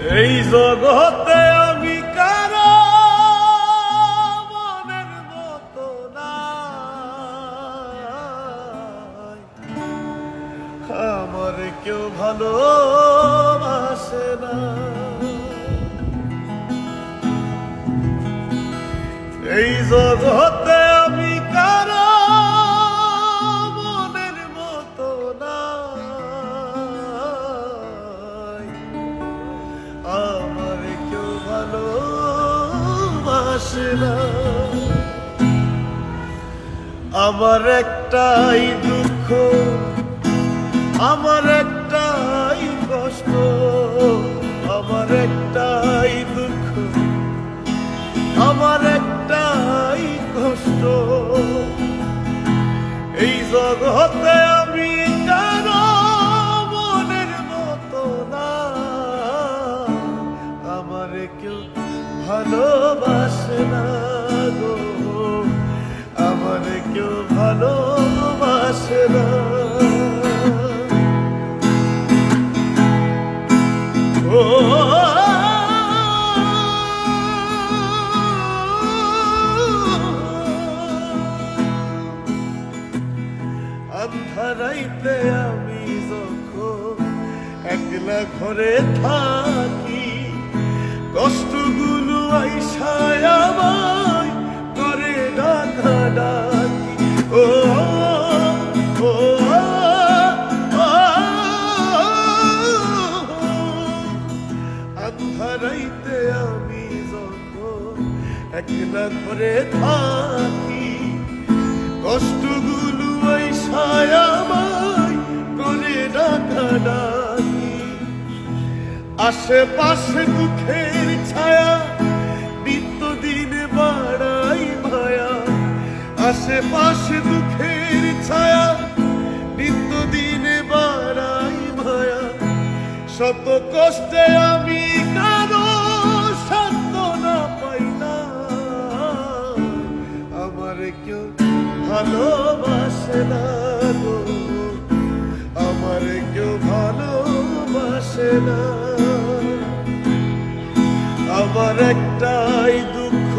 এই জগতে আমি কারও মনের মতো নাই। আমার কেউ ভালোবাসে না। এই জগতে আমার একটাই দুঃখ আমার একটাই কষ্ট আমার একটাই দুঃখ আমার একটাই কষ্ট। এই জগতে না গো কেউ ভালোবাসে না। আমি যখন ঘরে থাকি কষ্টগুলো আইসায় আন্ধারাইতে আমি যখন একলা ঘরে থাকি, কষ্টগুলো আইসায় আমায় করে ডাকা ডাকি। আশেপাশে দুঃখের ছায়া নিত্য দিনে বাড়াই মায়া আশেপাশে দুঃখের ছায়া নিত্য দিনে বাড়াই মায়া শত কষ্টে আমি কেউ ভালোবাসে না গো। আমার কেউ ভালোবাসে না। আমার একটাই দুঃখ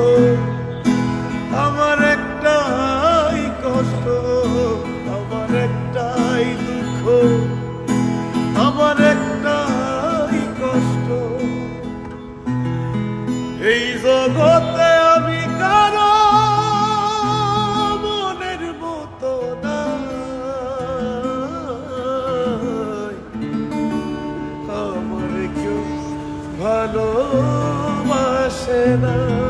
আমার কেউ ভালোবাসে না